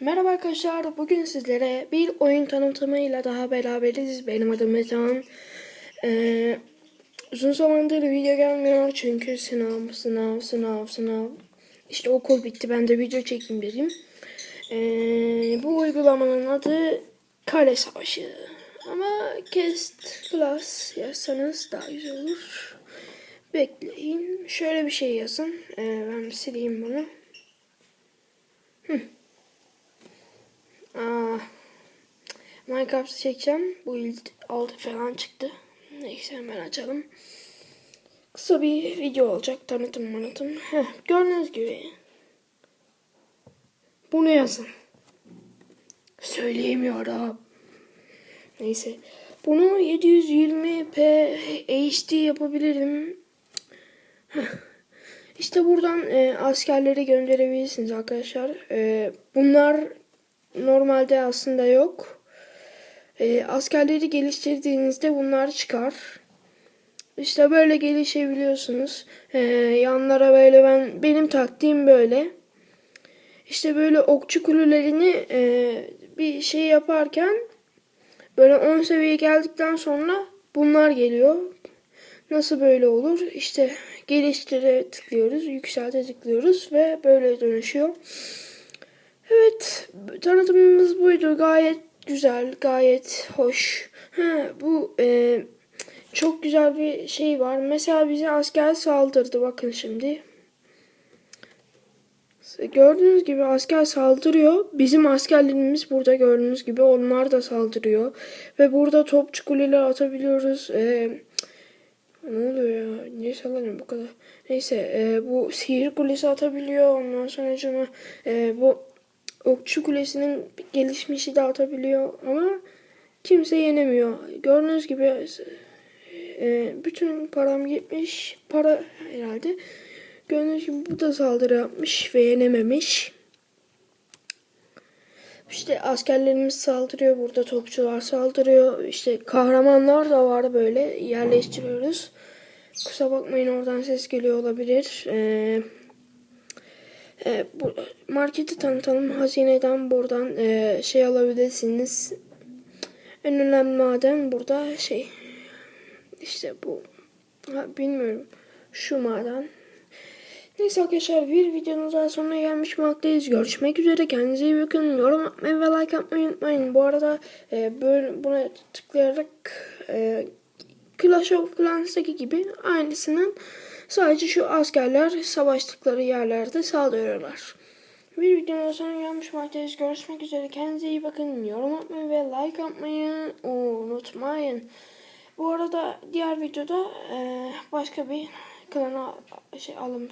Merhaba arkadaşlar. Bugün sizlere bir oyun tanıtımıyla daha beraberiz. Benim adım Metehan. Ee, uzun zamandır video gelmiyor çünkü sınav, sınav, sınav, sınav. İşte okul bitti. Ben de video çekeyim dedim. Ee, bu uygulamanın adı Kale Savaşı. Ama Cast Plus yazsanız daha güzel olur. Bekleyin. Şöyle bir şey yazın. Ee, ben sileyim bunu. Aa, Minecraft'ı çekeceğim. Bu yıl 6 falan çıktı. Neyse hemen açalım. Kısa bir video olacak. Tanıtım manıtım. Heh, gördüğünüz gibi. Bunu yazın. Söyleyemiyorum. Neyse. Bunu 720p HD yapabilirim. Heh. İşte buradan e, askerleri gönderebilirsiniz arkadaşlar. E, bunlar normalde aslında yok. E, askerleri geliştirdiğinizde bunlar çıkar. İşte böyle gelişebiliyorsunuz. E, yanlara böyle ben benim taktiğim böyle. İşte böyle okçu kulelerini e, bir şey yaparken böyle 10 seviye geldikten sonra bunlar geliyor. Nasıl böyle olur? İşte geliştire tıklıyoruz, yükselte tıklıyoruz ve böyle dönüşüyor. Evet, tanıtımımız buydu. Gayet güzel, gayet hoş. Ha, bu e, çok güzel bir şey var. Mesela bize asker saldırdı. Bakın şimdi. Gördüğünüz gibi asker saldırıyor. Bizim askerlerimiz burada gördüğünüz gibi onlar da saldırıyor. Ve burada topçu kuleler atabiliyoruz. Ee, ne oluyor ya? Niye sallanıyor bu kadar? Neyse e, bu sihir kulesi atabiliyor. Ondan sonra e, bu okçu kulesinin gelişmişi de atabiliyor. Ama kimse yenemiyor. Gördüğünüz gibi e, bütün param gitmiş. Para herhalde. Gördüğünüz gibi bu da saldırı yapmış ve yenememiş. İşte askerlerimiz saldırıyor. Burada topçular saldırıyor. İşte kahramanlar da var böyle yerleştiriyoruz. Kusura bakmayın oradan ses geliyor olabilir. Ee, e, bu marketi tanıtalım. Hazineden buradan e, şey alabilirsiniz. En önemli maden burada şey işte bu ha, bilmiyorum şu maden. Neyse arkadaşlar bir videonun daha sonuna gelmiş bulunmaktayız. Görüşmek üzere. Kendinize iyi bakın. Yorum atmayı ve like atmayı unutmayın. Bu arada e, böyle buna tıklayarak e, Clash of Clans'taki gibi aynısının sadece şu askerler savaştıkları yerlerde saldırıyorlar. Bir videonun sonuna gelmiş bulunmaktayız. Görüşmek üzere. Kendinize iyi bakın. Yorum atmayı ve like atmayı unutmayın. Bu arada diğer videoda başka bir kanala şey alın